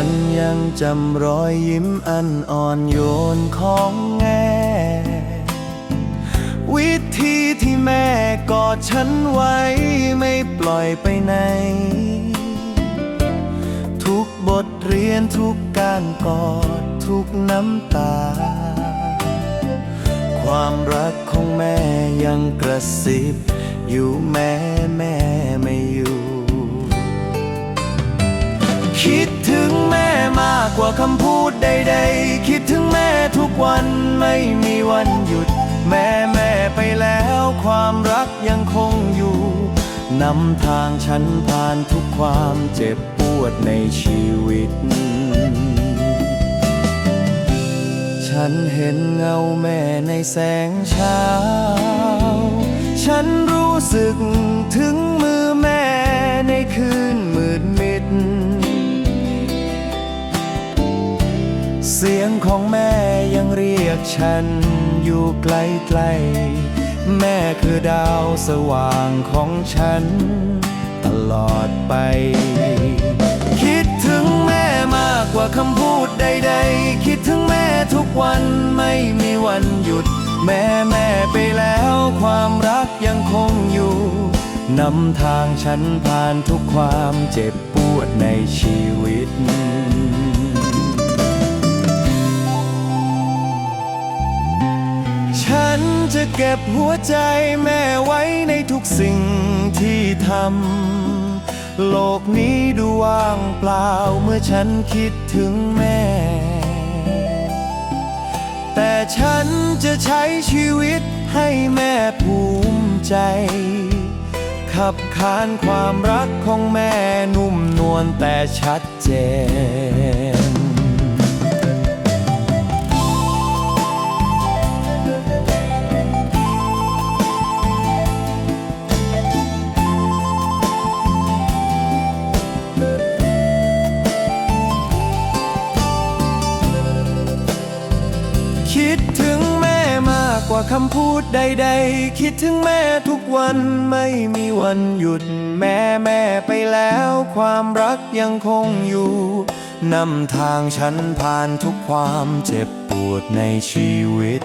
ฉันยังจำรอยยิ้มอันอ่อนโยนของแม่วิธีที่แม่กอดฉันไว้ไม่ปล่อยไปไหน ทุกบทเรียนทุกการกอดทุกน้ำตา ความรักของแม่ยังกระซิบอยู่แม่ันไม่มีวันหยุด แม่แม่ไปแล้วความรักยังคงอยู่ นำทางฉันผ่านทุกความเจ็บปวดในชีวิต ฉันเห็นเงาแม่ในแสงเช้า ฉันรู้สึก เสียงของแม่ยังเรียกฉันอยู่ไกลๆแม่คือดาวสว่างของฉัน ตลอดไป คิดถึงแม่มากกว่าคำพูดใด ๆ คิดถึงแม่ทุกวันไม่มีวันหยุด แม่แม่ไปแล้วความรักยังคงอยู่นำทางฉันผ่านทุกความเจ็บปวดในชีวิต จะเก็บหัวใจแม่ไว้ในทุกสิ่งที่ทำ โลกนี้ดูว่างเปล่าเมื่อฉันคิดถึงแม่ แต่ฉันจะใช้ชีวิตให้แม่ภูมิใจ ขับขานความรักของแม่นุ่มนวลแต่ชัดเจน คิดถึงแม่มากกว่าคำพูดใด ๆ คิดถึงแม่ทุกวันไม่มีวันหยุด แม่แม่ไปแล้ว ความรักยังคงอยู่นำทางฉันผ่านทุกความเจ็บปวดในชีวิต